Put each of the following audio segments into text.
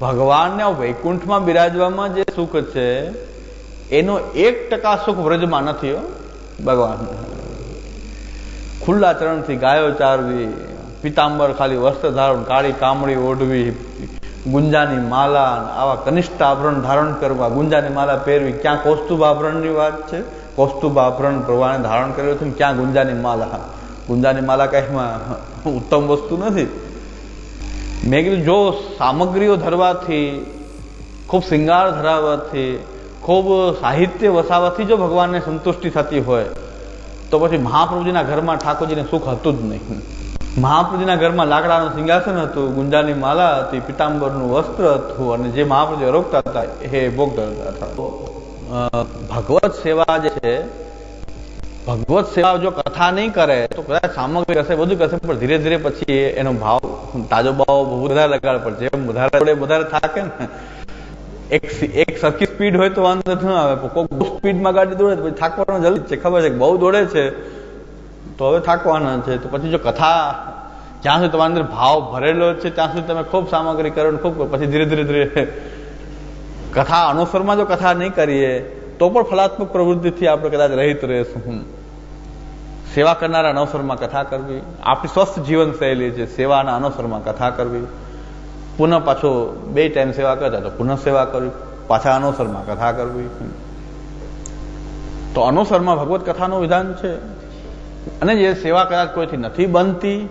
ભગવાનને વૈકુંઠમાં બિરાજવામાં જે સુખ છે, એનો એક ટકા સુખ વ્રજમાં નથી ભગવાન. ખુલ્લા ચરણથી ગાયો ચારવી, પિતાંબર ખાલી વસ્ત્ર ધારણ, કાળી કામળી ઓઢવી, ગુંજાની માલા આવા કનિષ્ઠ આભરણ ધારણ કરવા, ગુંજાની માલા પહેરવી, ક્યાં કૌસ્તુભ આભરણની વાત છે? કૌસ્તુભ આભરણ ભગવાને ધારણ કર્યો છે ક્યાં ગુંજાની માલા? ગુંજાની માલા કઈમાં ઉત્તમ વસ્તુ નથી. મેં કીધું, જો સામગ્રીઓ ધરવાથી, ખૂબ શિંગાર ધરાવવાથી ખૂબ સાહિત્ય વસાવવાથી જો ભગવાનને સંતુષ્ટિ થતી હોય, તો પછી મહાપ્રભુજીના ઘરમાં ઠાકોરજીને સુખ હતું જ નહીં. મહાપ્રભુજીના ઘરમાં લાકડાનું સિંહાસન હતું, ગુંજાની માલા હતી, પિતાંબરનું વસ્ત્ર હતું, અને જે મહાપ્રભુજી રોકતા હતા, એ ભોગ ધરતા હતા. ભગવત સેવા જે છે ભગવત સેવા જો કથા નહીં કરે, તો કદાચ સામગ્રી કરશે બધું કરશે, પણ ધીરે ધીરે પછી એનો ભાવ તાજો ભાવ વધારે લગાડ પડશે એમ વધારે વધારે થાકે ને. એક એક સરખી સ્પીડ હોય તો વાંધો ન આવે કોઈક સ્પીડમાં ગાડી દોડે પછી થાકવાનો જલ્દી છે. ખબર છે બહુ દોડે છે, તો હવે થાકવાના છે. તો પછી જો કથા જ્યાં સુધી તમારા અંદર ભાવ ભરેલો છે, ત્યાં સુધી તમે ખૂબ સામગ્રી કરો ખૂબ પછી ધીરે ધીરે ધીરે કથા અનુસરમાં જો કથા નહીં કરીએ, તો પણ ફલાત્મક પ્રવૃત્તિથી આપણે કદાચ રહિત રહીશું. સેવા કરનારા અનવસરમાં કથા કરવી, આપણી સ્વસ્થ જીવન શૈલી છે, સેવાના અનવસરમાં કથા કરવી. પુનઃ પાછો બે ટાઈમ સેવા કરતા તો પુનઃ સેવા કરવી, પાછા અનવસરમાં કથા કરવી. તો અનુસરમાં ભગવત કથાનું વિધાન છે. અને જે સેવા કદાચ કોઈથી નથી બનતી,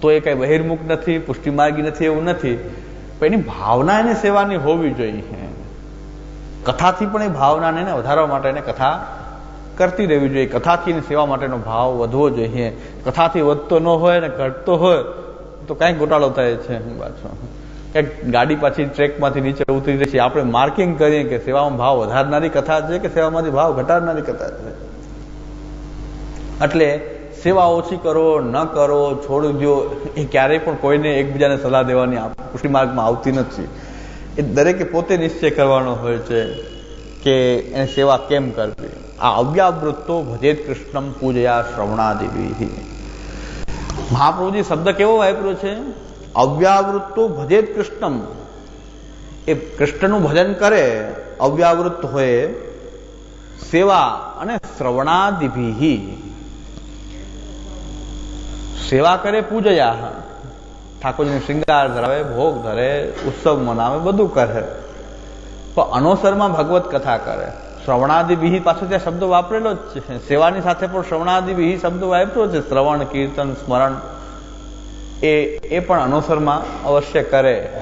તો એ કઈ બહિર્મુખ નથી પુષ્ટિમાર્ગી નથી એવું નથી. પણ એની ભાવના એની સેવાની હોવી જોઈએ. કથાથી પણ એ ભાવનાને વધારવા માટે એને કથા કરતી રહેવી જોઈએ. કથાથી સેવા માટેનો ભાવ વધવો જોઈએ. કથાથી વધતો ન હોય ને ઘટતો હોય, તો કાંઈક ગોટાળો થાય છે પાછો કંઈક ગાડી પાછી ટ્રેકમાંથી નીચે ઉતરી રહી છે આપણે માર્કિંગ કરીએ કે સેવામાં ભાવ વધારનારી કથા છે કે સેવામાંથી ભાવ ઘટાડનારી કથા છે? એટલે સેવા ઓછી કરો, ન કરો, છોડી દો એ ક્યારેય પણ કોઈને એકબીજાને સલાહ દેવાની કૃષિ માર્ગમાં આવતી નથી. એ દરેકે પોતે નિશ્ચય કરવાનો હોય છે કે એને સેવા કેમ કરવી? આ અવ્યાવૃત્તો ભજેત કૃષ્ણમ પૂજયા શ્રવણાદેવી. મહાપ્રભુજી શબ્દ કેવો વાપર્યો છે? અવ્યાવૃત્તો ભજેત કૃષ્ણમ. એ કૃષ્ણનું ભજન કરે, અવ્યાવૃત્ત હોય, સેવા અને શ્રવણાદિભિ સેવા કરે, પૂજયા. ઠાકોરજીને શૃંગાર ધરાવે, ભોગ ધરે, ઉત્સવ મનાવે, બધું કરે. પણ અનોસરમાં ભગવત કથા કરે. શ્રવણાદિ વિહિ પાછો ત્યાં શબ્દ વાપરેલો જ છે. સેવાની સાથે પણ શ્રવણાદિ વિહિ શબ્દ વાપર્યો છે. શ્રવણ, કીર્તન, સ્મરણ. એ એ પણ અનુસરમાં અવશ્ય કરે.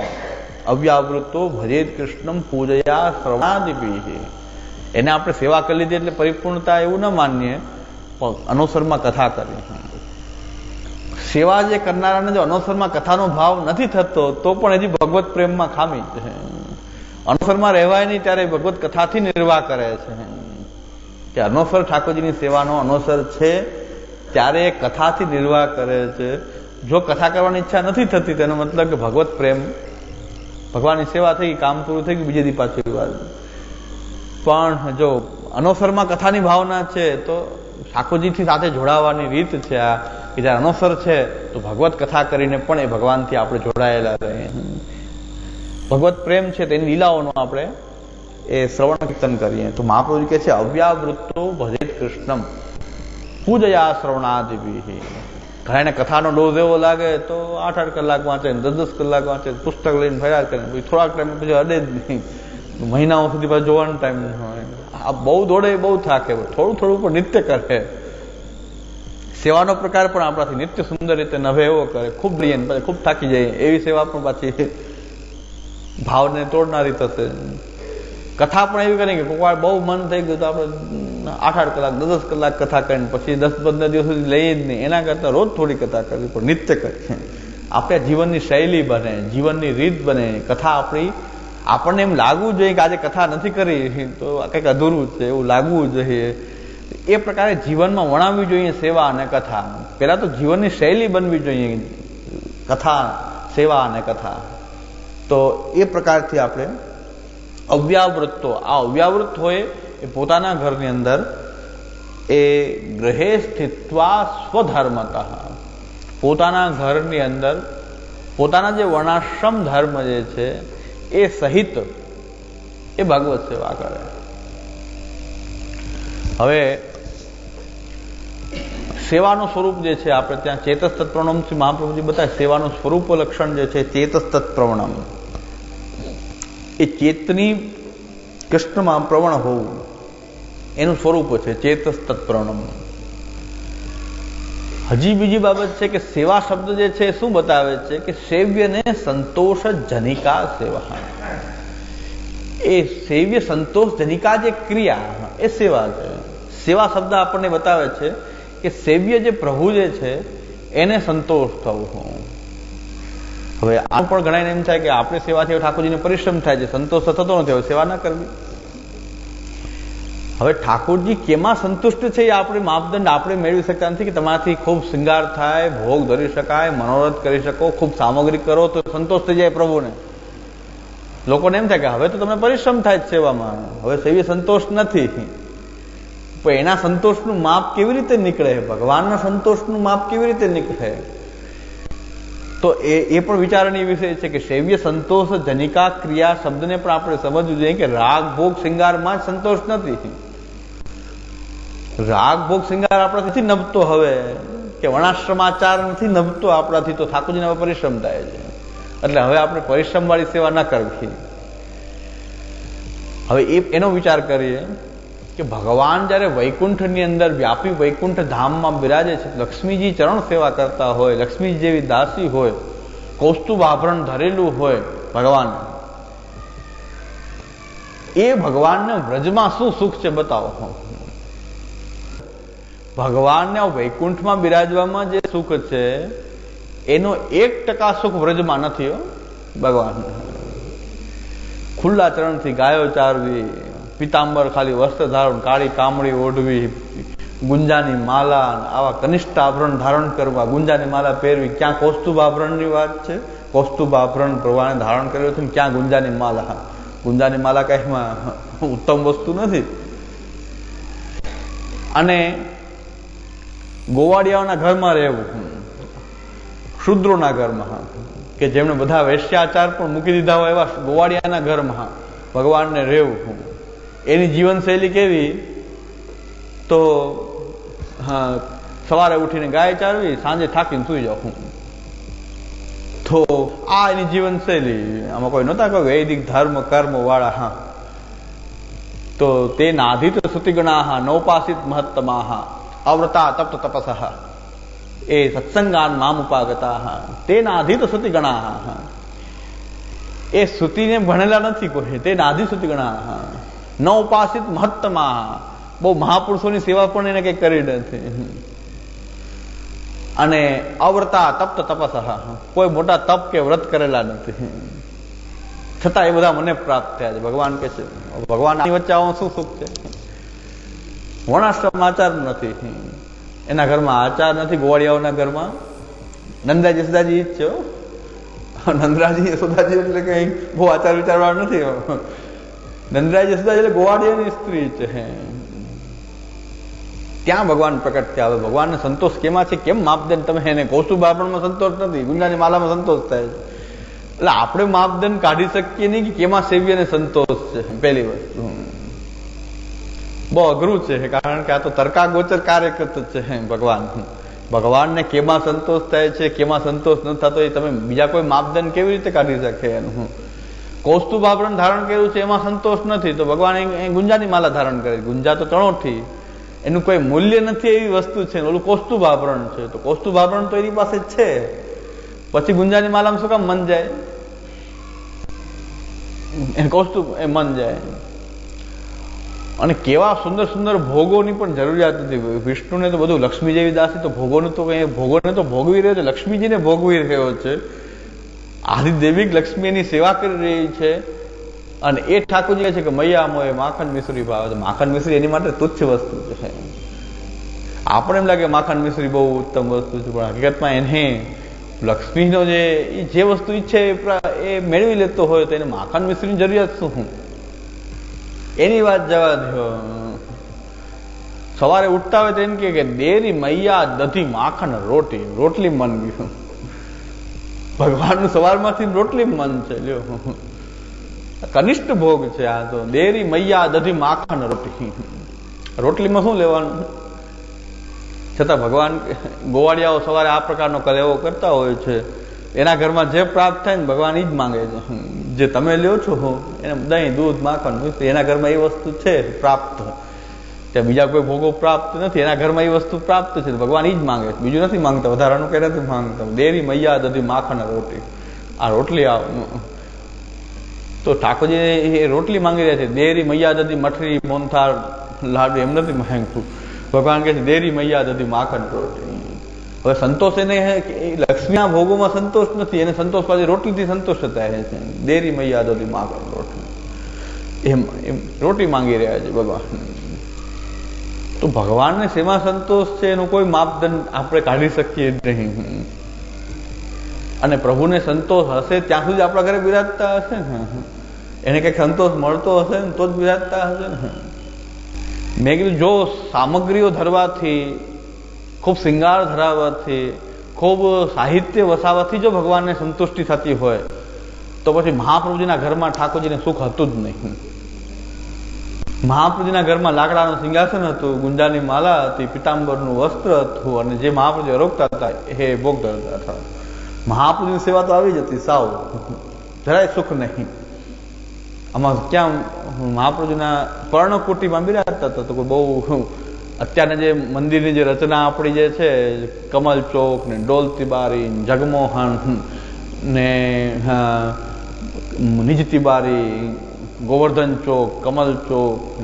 અવ્યાવૃત્તો ભજેત કૃષ્ણમ પૂજયા શ્રવણાદિ વિહિ એને આપણે સેવા કરી લીધી એટલે પરિપૂર્ણતા એવું ન માનીએ, પણ અનુસરમાં કથા કરી. સેવા જે કરનારાને જો અનુસરમાં કથાનો ભાવ નથી થતો, તો પણ હજી ભગવત પ્રેમમાં ખામી છે. અનુસરમાં રહેવાય નહીં ત્યારે ભગવત કથાથી નિર્વાહ કરે છે. કે અનુસર ઠાકોરજીની સેવાનો અનુસર છે, ત્યારે એ કથાથી નિર્વાહ કરે છે. જો કથા કરવાની ઈચ્છા નથી થતી, તેનો મતલબ કે ભગવત પ્રેમ, ભગવાનની સેવા થઈ, કામ પૂરું થઈ ગયું બીજે દી પાછી વાત. પણ જો અનુસરમાં કથાની ભાવના છે, તો ઠાકોરજીથી સાથે જોડાવાની રીત છે આ. કે જ્યારે અનુસર છે, તો ભગવત કથા કરીને પણ એ ભગવાનથી આપણે જોડાયેલા રહીએ ભગવત પ્રેમ છે તેની લીલાઓનું આપણે એ શ્રવણ કીર્તન કરીએ. તો મહાપ્રભુ કહે છે, અવ્યાવૃત્તો ભજિત કૃષ્ણમ, પૂજયા શ્રવણાદિભી. ઘણા કથાનો ડોઝ એવો લાગે તો આઠ આઠ કલાક વાંચે દસ દસ કલાક વાંચે, પુસ્તક લઈને ફર્યા કરે. પછી થોડાક ટાઈમ પછી અડે જ નહીં. મહિનાઓ સુધી પાછું જોવાનો ટાઈમ હોય. આ બહુ દોડે, બહુ થાકે થોડું થોડું પણ નિત્ય કરે. સેવાનો પ્રકાર પણ આપણાથી નિત્ય સુંદર રીતે નભે એવો કરે. ખૂબ લઈએ ખૂબ થાકી જાય એવી સેવા પણ પાછી ભાવને તોડનારી થશે કથા પણ એવી કરી કે કોકવાર બહુ મન થઈ ગયું તો આપણે આઠ આઠ કલાક, દસ દસ કલાક કથા કરીને પછી દસ પંદર દિવસ સુધી લઈએ જ નહીં. એના કરતાં રોજ થોડી કથા કરવી પણ નિત્ય કરીએ. આપણે જીવનની શૈલી બને, જીવનની રીત બને. કથા આપણી, આપણને એમ લાગવું જોઈએ કે આજે કથા નથી કરી, તો કંઈક અધૂરું છે, એવું લાગવું જોઈએ. એ પ્રકારે જીવનમાં વણાવવી જોઈએ સેવા અને કથા. પહેલાં તો જીવનની શૈલી બનવી જોઈએ. કથા, સેવા અને કથા. તો એ પ્રકારથી આપણે અવ્યાવૃત્તો, આ અવ્યાવૃત હોય એ પોતાના ઘરની અંદર એ ગ્રહે સ્થિત્વા સ્વધર્મત. પોતાના ઘરની અંદર પોતાના જે વર્ણાશ્રમ ધર્મ જે છે એ સહિત એ ભાગવત સેવા કરે. હવે સેવાનું સ્વરૂપ જે છે, આપણે ત્યાં ચેતસ તત્પ્રણમથી મહાપ્રભુજી બતાવે, સેવાનું સ્વરૂપ લક્ષણ જે છે ચેતસ તત્પ્રવણમ એ ચેતની કૃષ્ણમાં પ્રવણ હોવું. એનું સ્વરૂપ છે ચેતસ તત્પ્રવણમ હજી બીજી બાબત છે કે સેવા શબ્દ જે છે શું બતાવે છે કે સેવ્યને સંતોષ જનિકા સેવા એ સેવ્ય સંતોષ જનિકા જે ક્રિયા, એ સેવા છે. સેવા શબ્દ આપણને બતાવે છે કે સેવ્ય જે પ્રભુ જે છે, એને સંતોષ થવું. હવે આમ પણ ઘણા એમ થાય કે આપણે સેવાથી ઠાકોરજીને પરિશ્રમ થાય છે, સંતોષ થતો નથી, હવે સેવા ના કરવી. હવે ઠાકોરજી કેમાં સંતુષ્ટ છે એ આપણે માપદંડ આપણે મેળવી શકતા નથી કે તમારાથી ખૂબ શૃંગાર થાય, ભોગ ધરી શકાય, મનોરથ કરી શકો, ખૂબ સામગ્રી કરો તો સંતોષ થઈ જાય પ્રભુને. લોકોને એમ થાય કે હવે તો તમને પરિશ્રમ થાય સેવામાં. હવે સેવી સંતોષ નથી. પણ એના સંતોષનું માપ કેવી રીતે નીકળે ભગવાનના સંતોષનું માપ કેવી રીતે નીકળે? તો એ એ પણ વિચારણીય વિષય છે કે સેવ્ય સંતોષ જનિકા ક્રિયા શબ્દને પણ આપણે સમજવું જોઈએ કે રાગ, ભોગ, શૃંગારમાં જ સંતોષ નથી. રાગ, ભોગ, શૃંગાર આપણાથી નભતો હવે. કે વણાશ્રમાચાર નથી નભતો આપણાથી, તો ઠાકોરજીને પરિશ્રમ થાય છે. એટલે હવે આપણે પરિશ્રમ વાળી સેવા ના કરવી. હવે એ, એનો વિચાર કરીએ. કે ભગવાન જ્યારે વૈકુંઠની અંદર વ્યાપી વૈકુંઠ ધામમાં બિરાજે છે, લક્ષ્મીજી ચરણ સેવા કરતા હોય લક્ષ્મી જેવી દાસી હોય, કૌસ્તુભ આભરણ ધરેલું હોય ભગવાન. એ ભગવાનને વ્રજમાં શું સુખ છે બતાવો? ભગવાનને વૈકુંઠમાં બિરાજવામાં જે સુખ છે, એનો એક ટકા સુખ વ્રજમાં નથી ભગવાન. ખુલ્લા ચરણથી ગાયો ચારવી પિતાંબર ખાલી વસ્ત્ર ધારણ, કાળી કામળી ઓઢવી, ગુંજાની માલા આવા કનિષ્ઠ આભરણ ધારણ કરવા. ગુંજાની માલા પહેરવી. ક્યાં કૌસ્તુભ આભરણની વાત છે? કૌસ્તુભ આભરણ પ્રવાહને ધારણ કર્યું હતું ક્યાં ગુંજાની માલા? ગુંજાની માલા કાંઈમાં ઉત્તમ વસ્તુ નથી. અને ગોવાડિયાઓના ઘરમાં રહેવું શુદ્રોના ઘરમાં, કે જેમણે બધા વૈશ્યાચાર પણ મૂકી દીધા હોય એવા ગોવાડિયાના ઘરમાં ભગવાનને રહેવું. એની જીવનશૈલી કેવી? તો, હા, સવારે ઉઠીને ગાય ચારવી, સાંજે થાકીને સુઈ જાઉં તો, આ એની જીવનશૈલી. આમાં કોઈ નહોતા કહ્યું, વૈદિક ધર્મ, કર્મ વાળા, હા. તો તે નાધિત સુતિગણા નૌપાસિત મહત્તમા અવ્રતા તપ્ત તપસહ, એ સત્સંગાન મામ ઉપાગતા તે નાધિત સુતિગણા એ સુતિને ભણેલા નથી કોઈ તે નાધિ સુતિગણા ન ઉપાસિત મહત્તમા. બહુ મહાપુરુષોની સેવા પણ એને કઈ કરી નથી અને અવ્રતા તપ્ત તપસ. કોઈ મોટા તપ કે વ્રત કરેલા નથી. છતાં એ બધા મને પ્રાપ્ત થયા છે. ભગવાન કે છે, ભગવાન વચ્ચે આવો, શું સુખ છે? વર્ણાશ્રમ આચાર નથી. એના ઘરમાં આચાર નથી, ગોવાળિયાઓના ઘરમાં. નંદાજી યશોદાજી જ છે નંદરાજી યશોદાજી એટલે કઈ બહુ આચાર વિચારવાળા નથી. નંદરાજ યશોદા એટલે ગોવાળિયાની સ્ત્રી છે ત્યાં ભગવાન પ્રકટ થયા હવે ભગવાનને સંતોષ કેમાં છે કેમ માપદંડ તમે એને આભરણમાં સંતોષ નથી ગુંડાની માલામાં સંતોષ થાય છે એટલે આપણે માપદંડ કાઢી શકીએ નહીં કે કેમાં સેવ્યને સંતોષ છે? પહેલી વસ્તુ. બહુ અઘરું છે, કારણ કે આ તો તર્કાગોચર કાર્ય કરતું છે ભગવાન. ભગવાનને કેમાં સંતોષ થાય છે, કેમાં સંતોષ ન થતો એ તમે બીજા કોઈ માપદંડ કેવી રીતે કાઢી શકે એનું? કૌસ્તુભ આભરણ ધારણ કર્યું છે, એમાં સંતોષ નથી. તો ભગવાન ગુંજાની માલા ધારણ કરી. ગુંજા તો ચણોઠી. એનું કોઈ મૂલ્ય નથી એવી વસ્તુ છે. ઓલું કૌસ્તુભ આભરણ છે. તો કૌસ્તુભ આભરણ તો એની પાસે છે. પછી ગુંજાની માલામાં શું કામ મન જાય? એ કૌસ્તુભ એ મન જાય. અને કેવા સુંદર સુંદર ભોગોની પણ જરૂરિયાત નથી. વિષ્ણુને તો બધું લક્ષ્મી જેવી દાસી તો ભોગોને તો કઈ ભોગોને તો ભોગવી રહ્યો છે. લક્ષ્મીજીને ભોગવી રહ્યો છે. આદિદેવિક લક્ષ્મીની સેવા કરી રહી છે. અને એ ઠાકોરજી કહે છે કે મૈયા મોએ માખણ મિશ્રી ભાવે. છે માખણ મિશ્રી એની માટે તુચ્છ વસ્તુ છે. આપણે એમ લાગે માખણ મિશ્રી બહુ ઉત્તમ વસ્તુ છે, પણ હકીકતમાં એને લક્ષ્મીનો જે જે વસ્તુ ઈચ્છે એ મેળવી લેતો હોય તો એને માખણ મિશ્રીની જરૂરિયાત શું એની વાત જવા દો સવારે ઉઠતા હોય તો એમ કે, દેરી મૈયા દધી માખણ રોટી, રોટલી મન ગયું. ભગવાનનું સવારમાંથી રોટલી મન છે, લ્યો. કનિષ્ઠ ભોગ છે આ તો. દેરી મૈયા દધી માખણ, રોટી. રોટલીમાં શું લેવાનું? છતાં ભગવાન ગોવાળિયાઓ સવારે આ પ્રકારનો કલેવો કરતા હોય છે. એના ઘરમાં જે પ્રાપ્ત થાય ને ભગવાન એ જ માંગે છે. જે તમે લ્યો છો, એને દહીં, દૂધ, માખણ એના ઘરમાં એ વસ્તુ છે, પ્રાપ્ત. ત્યાં બીજા કોઈ ભોગો પ્રાપ્ત નથી, એના ઘરમાં એ વસ્તુ પ્રાપ્ત છે ભગવાન એ જ માંગે છે. બીજું નથી માંગતા, વધારાનું કઈ નથી માંગતા. દેરી મૈયા દધી માખણ રોટી. આ રોટલી આ તો ઠાકોરજી એ રોટલી માંગી રહ્યા છે. દેરી મૈયા દધી મઠરી, મોનથાળ, લાડુ, એમ નથી માંગતું. ભગવાન કહે છે, દેરી મૈયા દધી માખણ રોટી. હવે સંતોષ એને લક્ષ્મીના ભોગોમાં સંતોષ નથી, એને સંતોષ પાછી રોટલીથી સંતોષ થાય છે. દેરી મૈયા દધી માખણ રોટલી એમ એમ રોટી માંગી રહ્યા છે ભગવાન. તો ભગવાનને શેમાં સંતોષ છે એનો કોઈ માપદંડ આપણે કાઢી શકીએ નહીં. અને પ્રભુને સંતોષ હશે ત્યાં સુધી આપણા ઘરે બિરાજતા હશે ને. એને કંઈક સંતોષ મળતો હશે ને તો જ બિરાજતા હશે ને. મેં કીધું, જો સામગ્રીઓ ધરવાથી, ખૂબ શિંગાર ધરાવવાથી ખૂબ સાહિત્ય વસાવવાથી જો ભગવાનને સંતુષ્ટિ થતી હોય, તો પછી મહાપ્રભુજીના ઘરમાં ઠાકોરજીને સુખ હતું જ નહીં. મહાપ્રભુજીના ઘરમાં લાકડાનું સિંહાસન હતું ગુંજાની માલા હતી, પિતાંબરનું વસ્ત્ર હતું, અને જે મહાપ્રભુજી રોકતા હતા, એ ભોગ ધરતા હતા. મહાપ્રભુજીની સેવા તો આવી જતી સાવ. જરાય સુખ નહીં. આમાં ક્યાં મહાપ્રભુના પર્ણકુટીમાં બિરાજતા હતા, તો કોઈ બહુ અત્યારના જે મંદિરની જે રચના આપણી જે છે, કમલ ચોક ને ડોલ તિબારી જગમોહન ને નિજ તિબારી ગોવર્ધન ચોક કમલ ચોક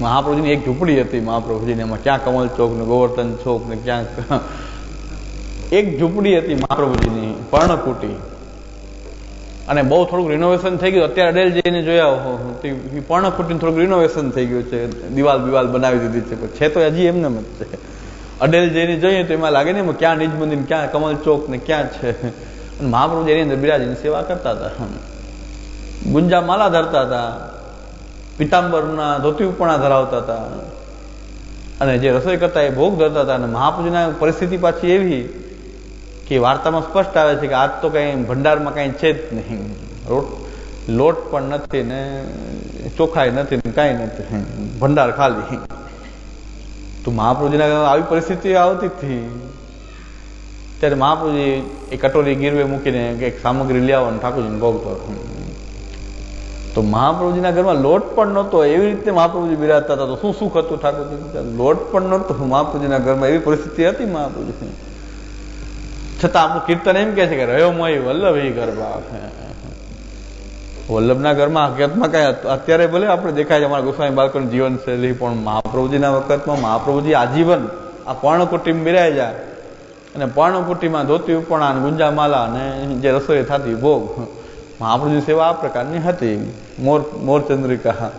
મહાપ્રભુજીની એક ઝૂંપડી હતી મહાપ્રભુજીને. એમાં ક્યાં કમલ ચોક ને ગોવર્ધન ચોક ને ક્યાં એક ઝૂંપડી હતી મહાપ્રભુજીની, પર્ણકુટી. અને બહુ થોડુંક રિનોવેશન થઈ ગયું. અત્યારે અડેલ જઈને જોયા પર્ણકુટીનું થોડુંક રિનોવેશન થઈ ગયું છે. દિવાલ બિવાલ બનાવી દીધી છે. છે તો હજી એમને જ છે. અડેલ જઈને જોઈએ તો એમાં લાગે ને ક્યાં નિજ મંદિર ક્યાં કમલ ચોક ને ક્યાં છે. મહાપ્રભુ એની અંદર બિરાજીની સેવા કરતા હતા. ગુંજા માલા ધરતા હતા. પિતાંબરના ધોતી ઉપણા ધરાવતા હતા. અને જે રસોઈ કરતા એ ભોગ ધરતા હતા. અને મહાપ્રભુના પરિસ્થિતિ પાછી એવી કે વાર્તામાં સ્પષ્ટ આવે છે કે આજ તો કઈ ભંડારમાં કઈ છે જ નહીં. રોટ, લોટ પણ નથી ને ચોખાઈ નથી ને કાંઈ નથી. ભંડાર ખાલી. તો મહાપ્રભુજીના આવી પરિસ્થિતિ આવતી હતી. ત્યારે મહાપ્રભુજી એ કટોરી ગીરવે મૂકીને કંઈક સામગ્રી લઈ આવો ઠાકોરજીને ભોગ તો મહાપ્રભુજીના ઘરમાં લોટ પણ નહોતો. એવી રીતે મહાપ્રભુજી બિરાજતા હતા. તો શું સુખ હતું ઠાકોરજી? લોટ પણ નહોતો. મહાપ્રભુજીના ઘરમાં એવી પરિસ્થિતિ હતી મહાપ્રભુજી છતાં આપણું કીર્તન એમ કે છે કે રહ્યો મય વલ્લભ એ ગરબા. વલ્લભના ઘરમાં હકીકતમાં કઈ અત્યારે ભલે આપણે દેખાય છે, અમારા ગોસ્વામી બાળકોની જીવનશૈલી, પણ મહાપ્રભુજીના વખતમાં મહાપ્રભુજી આજીવન આ પર્ણકુટીમાં બિરાય જાય. અને પર્ણકુટીમાં ધોતી ઉપણા ગુંજામાલા અને જે રસોઈ થતી ભોગ. મહાપ્રભુની સેવા આ પ્રકારની હતી. મોર, મોરચંદ્રિકા.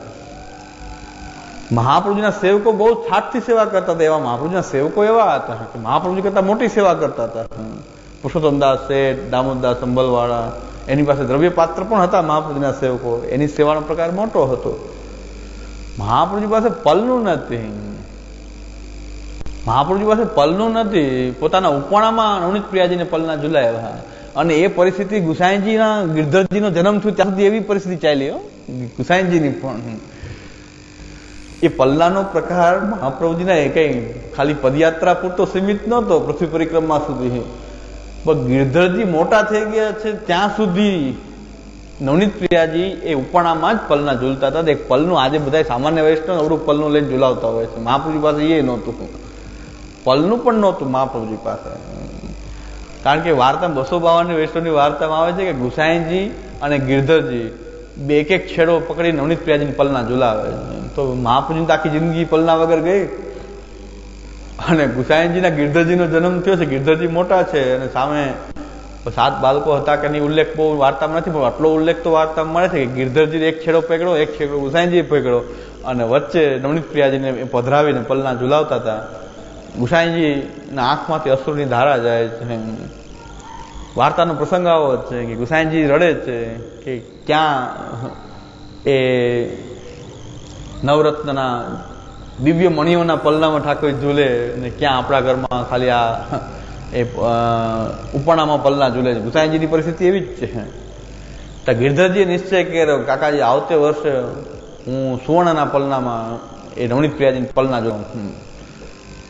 મહાપ્રભુજીના સેવકો બહુ છાટથી સેવા કરતા હતા. એવા મહાપ્રભુજીના સેવકો એવા હતા કે મહાપ્રભુજી કરતા મોટી સેવા કરતા હતા. પુરુષોત્તમદાસ શેઠ દામોદદાસ સંભલવાળા એની પાસે દ્રવ્ય પાત્ર પણ હતા મહાપ્રભુજીના સેવકો. એની સેવાનો પ્રકાર મોટો હતો. મહાપ્રભુજી પાસે પલનું નથી. મહાપ્રભુજી પાસે પલનું નથી. પોતાના ઉપવાણામાં નવનીત પ્રિયાજીને પલના ઝુલાવ્યા અને એ પરિસ્થિતિ ગુસાઈજીના, ગિરધરજીનો જન્મ થયો ત્યાં સુધી એવી પરિસ્થિતિ ચાલી, હો. ગુસાઈજીની પણ. એ પલ્લાનો પ્રકાર મહાપ્રભુજીના એ કંઈ ખાલી પદયાત્રા પૂરતો સીમિત નહોતો પૃથ્વી પરિક્રમા સુધી. પણ ગિરધરજી મોટા થઈ ગયા છે ત્યાં સુધી નવનીત પ્રિયાજી એ ઉપાણામાં જ પલના ઝૂલતા હતા. એક પલનું આજે બધા સામાન્ય વૈષ્ણવ અવડું પલનું લઈને ઝુલાવતા હોય છે. મહાપ્રભુજી પાસે એ નહોતું. પલનું પણ નહોતું મહાપ્રભુજી પાસે. કારણ કે વાર્તા બસો બાવન વૈષ્ણવની વાર્તામાં આવે છે કે ગુસાઈજી અને ગિરધરજી બે એક એક છેડો પકડી નવનીત પ્રિયાજીની પલના ઝુલાવે તો મહાપ્રભુની આખી જિંદગી પલના વગર ગઈ. અને ગુસાઈજીના ગિરધરજીનો જન્મ થયો છે. ગિરધરજી મોટા છે અને સામે સાત બાળકો હતા કે એની ઉલ્લેખ બહુ વાર્તામાં નથી, પણ આટલો ઉલ્લેખ તો વાર્તામાં મળે છે કે ગિરધરજી એક છેડો પકડો એક છેડો ગુસાઈજી પકડો અને વચ્ચે નવનીત પ્રિયાજીને પધરાવીને પલના ઝુલાવતા હતા. ગુસાઈજીના આંખમાંથી અશ્રુની ધારા જાય છે વાર્તાનો પ્રસંગ આવો છે કે ગુસાઈજી રડે છે કે ક્યાં એ નવરત્નના દિવ્ય મણિઓના પલ્લામાં ઠાકોર ઝૂલે ને ક્યાં આપણા ઘરમાં ખાલી આ એ અ, ઉપરણામાં પલ્લા ઝૂલે છે. ગુસાઈજીની પરિસ્થિતિ એવી જ છે. તો ગિરધરજીએ નિશ્ચય કર્યો કાકાજી આવતે વર્ષે હું સુવર્ણના પલનામાં એ નવનીત પ્રિયાજીની પલના જોઉં.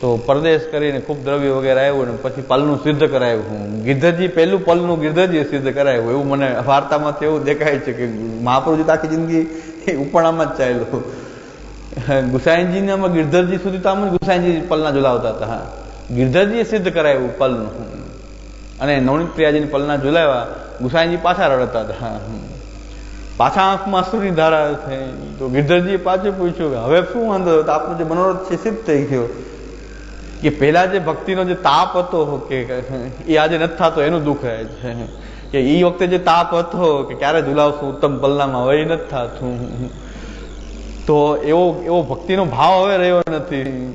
તો પરદેશ કરીને ખૂબ દ્રવ્ય વગેરે આવ્યું અને પછી પલનું સિદ્ધ કરાયું હું. ગિરધરજી પહેલું પલનું ગિરધરજીએ સિદ્ધ કરાયું. એવું મને વાર્તામાંથી એવું દેખાય છે કે મહાપ્રભુજી આખી જિંદગી ઉપણામાં જ ચાલ્યું. ગુસાઈજીનામાં ગિરધરજી સુધી તો આમ જ ગુસાઈજી પલના ઝુલાવતા હતા, હા. ગિરધરજીએ સિદ્ધ કરાયું પલનું. અને નવનીત પ્રિયાજીને પલના ઝુલાવ્યા. ગુસાઈજી પાછા રડતા હતા. પાછા આંખમાં અસુરની ધારા થઈ. તો ગિરધરજીએ પાછું પૂછ્યું કે હવે શું વાંધો? તો આપણો જે મનોરથ છે સિદ્ધ થઈ ગયો. કે પહેલા જે ભક્તિનો જે તાપ હતો કે એ આજે નથી થતો, એનું દુઃખ રહે છે. કે એ વખતે જે તાપ હતો કે ક્યારે ઝુલાવશું ઉત્તમ પલ્લામાં હવે એ નથી થતું. તો એવો એવો ભક્તિનો ભાવ હવે રહ્યો નથી.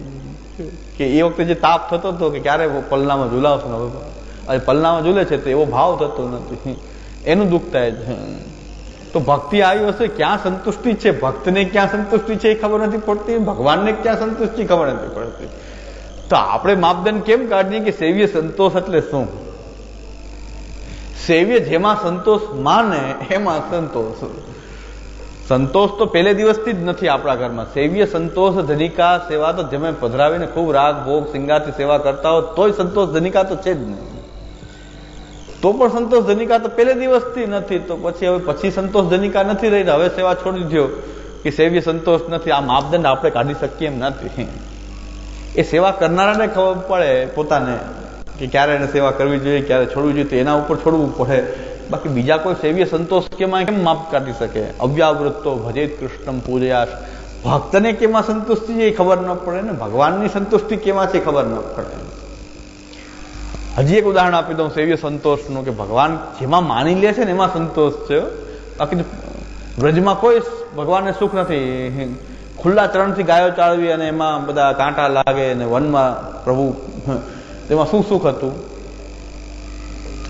કે એ વખતે જે તાપ થતો હતો કે ક્યારે પલ્લામાં ઝુલાવશું હવે. હવે પલ્લામાં ઝૂલે છે તો એવો ભાવ થતો નથી. એનું દુઃખ થાય છે. તો ભક્તિ આવી હશે, ક્યાં સંતુષ્ટિ છે? ભક્તને ક્યાં સંતુષ્ટિ છે એ ખબર નથી પડતી, ભગવાનને ક્યાં સંતુષ્ટિ ખબર નથી પડતી. તો આપણે માપદંડ કેમ કાઢીએ કે સેવ્ય સંતોષ એટલે શું? સેવ્ય જેમાં સંતોષ માને, એમાં સંતોષ. સંતોષ તો પહેલે દિવસથી જ નથી આપણા ઘરમાં. સેવ્ય સંતોષ, ધનિકા સેવા તો જેમે પધરાવીને ખૂબ રાગ, ભોગ, સિંગાથી સેવા કરતા હો તોય સંતોષ ધનિકા તો છે જ નહીં. તો પણ સંતોષ ધનિકા તો પહેલે દિવસથી નથી, તો પછી હવે પછી સંતોષ ધનિકા નથી રહી હવે સેવા છોડી દીધો કે સેવ્ય સંતોષ નથી. આ માપદંડ આપણે કાઢી શકીએ એમ નથી. એ સેવા કરનારાને ખબર પડે પોતાને કે ક્યારે એને સેવા કરવી જોઈએ, ક્યારે છોડવી જોઈએ, તો એના ઉપર છોડવું પડે. બાકી બીજા કોઈ સેવ્ય સંતોષ કેમાં કેમ માપ કાઢી શકે? અવ્યાવૃત્તો ભજેત કૃષ્ણમ પૂજયાશ. ભક્તને કેમાં સંતુષ્ટિ છે એ ખબર ન પડે ને? ભગવાનની સંતુષ્ટિ કેમાં છે ખબર ન પડે. હજી એક ઉદાહરણ આપી દઉં સેવ્ય સંતોષનું, કે ભગવાન જેમાં માની લે છે ને એમાં સંતોષ છે. બાકી વ્રજમાં કોઈ ભગવાનને સુખ નથી. ખુલ્લા ચરણથી ગાયો ચાળવી અને એમાં બધા કાંટા લાગે અને વનમાં પ્રભુ, તેમાં શું સુખ હતું?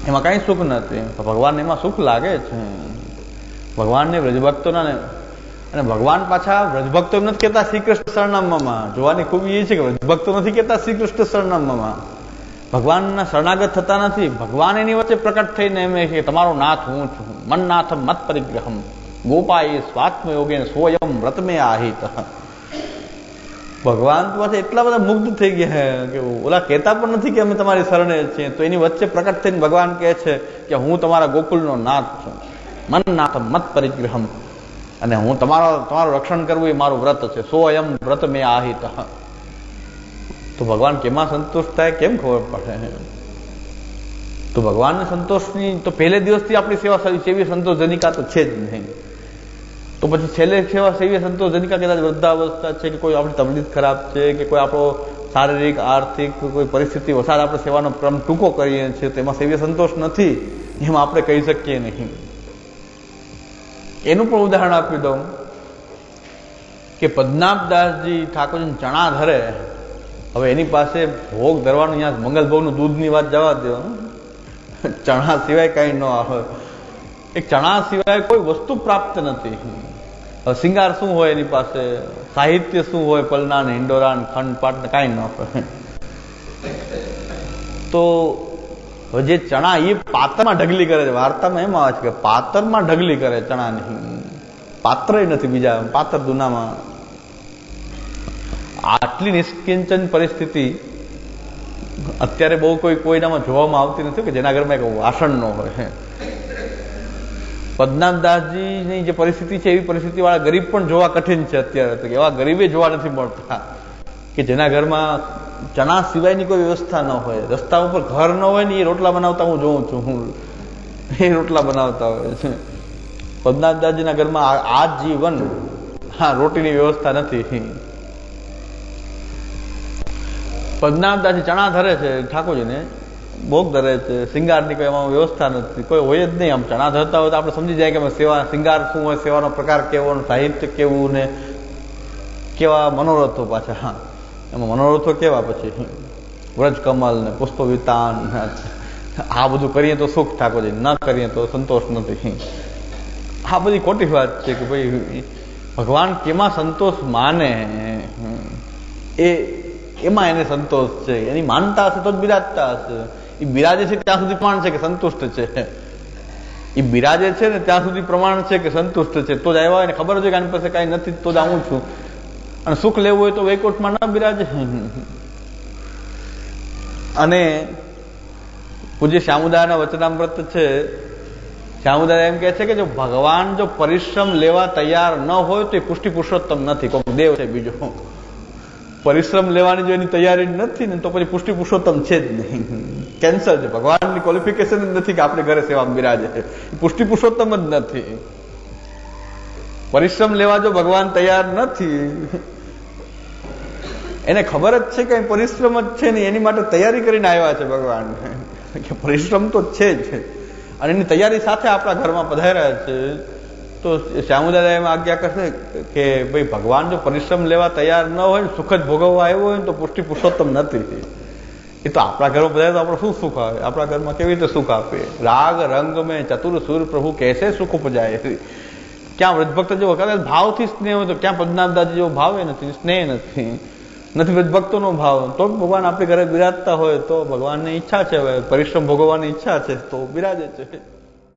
એમાં કાંઈ સુખ નથી. ભગવાન એમાં સુખ લાગે છે. ભગવાનને વ્રજભક્તોના અને ભગવાન પાછા વ્રજભક્તો એમ નથી કહેતા શ્રી કૃષ્ણ સરનામામાં જોવાની ખૂબી એ છે કે વ્રજભક્તો નથી કહેતા શ્રી કૃષ્ણ સરનામામાં ભગવાનના શરણાગત થતા નથી. ભગવાન એની વચ્ચે પ્રકટ થઈને એમ કે તમારો નાથ હું છું. મન નાથ મત પરિગ્રહમ ગોપાએ સ્વાત્મ યોગે સ્વયં વ્રતમે આહિત. ભગવાન તો પાછા એટલા બધા મુગ્ધ થઈ ગયા કે ઓલા કહેતા પણ નથી કે અમે તમારી શરણે છીએ. તો એની વચ્ચે પ્રકટ થઈને ભગવાન કહે છે કે હું તમારા ગોકુલનો નાથ છું. મન નાથ મત પરિગ્રહમ. અને હું તમારો તમારું રક્ષણ કરવું એ મારું વ્રત છે. સોયમ વ્રત મેં આહિત. તો ભગવાન કેમાં સંતુષ્ટ થાય કેમ ખબર પડે? તો ભગવાનને સંતોષની તો પહેલે દિવસથી આપણી સેવા સેવી સંતોષજનિકા તો છે જ નહીં. તો પછી છેલ્લે સેવા સેવી સંતોષજનિકા કદાચ વૃદ્ધાવસ્થા છે કે કોઈ આપણી તબિયત ખરાબ છે કે કોઈ આપણો શારીરિક, આર્થિક કોઈ પરિસ્થિતિ વસાદ આપણે સેવાનો ક્રમ ટૂંકો કરીએ છીએ તેમાં સેવ્ય સંતોષ નથી, એમ આપણે કહી શકીએ નહીં. એનું પણ ઉદાહરણ આપી દઉં કે પદ્મનાભદાસજી ઠાકોરજી ચણા ધરે, હવે એની પાસે ભોગ ધરવાનું અહીંયા મંગલભોગનું દૂધની વાત જવા દો ચણા સિવાય કાંઈ ન આવે. એક ચણા સિવાય કોઈ વસ્તુ પ્રાપ્ત નથી. શિંગાર શું હોય એની પાસે? સાહિત્ય શું હોય? પલના હિંડોરાન, ખંડ પાટ કાંઈ ન હોય. તો જે ચણા એ પાત્રમાં ઢગલી કરે છે, વાર્તામાં એમ આવે છે કે પાત્રમાં ઢગલી કરે ચણાની. પાત્ર નથી બીજા, પાત્ર દુનામાં. આટલી નિષ્કિંચન પરિસ્થિતિ અત્યારે બહુ કોઈ કોઈનામાં જોવામાં આવતી નથી કે જેના ઘરમાં એક વાસણ ન હોય. પદ્મનાભદાસજીની જે પરિસ્થિતિ છે, એવી પરિસ્થિતિવાળા ગરીબ પણ જોવા કઠિન છે અત્યારે. તો એવા ગરીબે જોવા નથી મળતા કે જેના ઘરમાં ચણા સિવાયની કોઈ વ્યવસ્થા ન હોય. રસ્તા ઉપર ઘર ન હોય ને એ રોટલા બનાવતા હું જોઉં છું. હું એ રોટલા બનાવતા હોય છે. પદ્મનાભદાસજીના ઘરમાં આ જીવન હા રોટીની વ્યવસ્થા નથી. પદ્મનાભદાસજી ચણા ધરે છે ઠાકોરજીને. ભોગ ધરે છે, શિંગારની કોઈ એમાં વ્યવસ્થા નથી, કોઈ હોય જ નહીં આમ ચણા ધરતા હોય તો આપણે સમજી જાય કે સેવા, શિંગાર શું હોય, સેવાનો પ્રકાર કેવો સાહિત્ય કેવું ને કેવા મનોરથો પાછા, હા. એમાં મનોરથો કેવા પછી? વ્રજ કમલ ને પુષ્પ વિતાન આ બધું કરીએ તો સુખ ઠાકોરજી, ન કરીએ તો સંતોષ નથી. આ બધી ખોટી વાત છે કે ભાઈ, ભગવાન કેમાં સંતોષ માને એ એમાં એને સંતોષ છે. એની માનતા હશે તો જ બિરાજતા હશે. એ બિરાજે છે ત્યાં સુધી પ્રમાણ છે કે સંતુષ્ટ છે. એ બિરાજે છે ને ત્યાં સુધી પ્રમાણ છે કે સંતુષ્ટ છે. તો જ આવ્યા એને ખબર છે કે આની પાસે કાંઈ નથી, તો જ આવું છું. અને સુખ લેવું હોય તો વૈકુંઠમાં ના બિરાજે. અને પૂજ્ય શ્યામુદાના વચનામૃત છે. શ્યામુદા એમ કહે છે કે જો ભગવાન જો પરિશ્રમ લેવા તૈયાર ન હોય તો એ પુષ્ટિ પુરુષોત્તમ નથી. કોઈક દેવ છે બીજો. પરિશ્રમ લેવાની જો એની તૈયારી નથી ને તો પછી પુષ્ટિ પુરુષોત્તમ છે જ નહીં. કેન્સર છે. ભગવાનની ક્વોલિફિકેશન નથી કે આપણે ઘરે સેવા બિરાજે પુષ્ટિ પુરુષોત્તમ જ નથી. પરિશ્રમ લેવા જો ભગવાન તૈયાર નથી, એને ખબર જ છે કે પરિશ્રમ જ છે ને એની માટે તૈયારી કરીને આવ્યા છે ભગવાન. પરિશ્રમ તો છે જ. અને એની તૈયારી સાથે આપણા ઘરમાં પધાર્યા છે. તો શ્યામુદાદા એમાં આજ્ઞા કરશે કે ભાઈ ભગવાન જો પરિશ્રમ લેવા તૈયાર ન હોય ને સુખ જ ભોગવવા આવ્યો હોય ને તો પુષ્ટિ પુરુષોત્તમ નથી. એ તો આપણા ઘરમાં બધા આપણે શું સુખ આવે? આપણા ઘરમાં કેવી રીતે સુખ આપે? રાગ, રંગ મેં ચતુર સુર પ્રભુ કહેશે સુખ ઉપજાય? ક્યાં વ્રજભક્ત જેવો કદાચ ભાવથી સ્નેહ હોય તો ક્યાં પદ્મનાભદાસજી જેવો ભાવે નથી, સ્નેહ નથી. નથી વ્રજભક્તોનો ભાવ. તો ભગવાન આપણે ઘરે બિરાજતા હોય તો ભગવાનની ઈચ્છા છે હવે. પરિશ્રમ ભોગવવાની ઈચ્છા છે તો બિરાજે છે.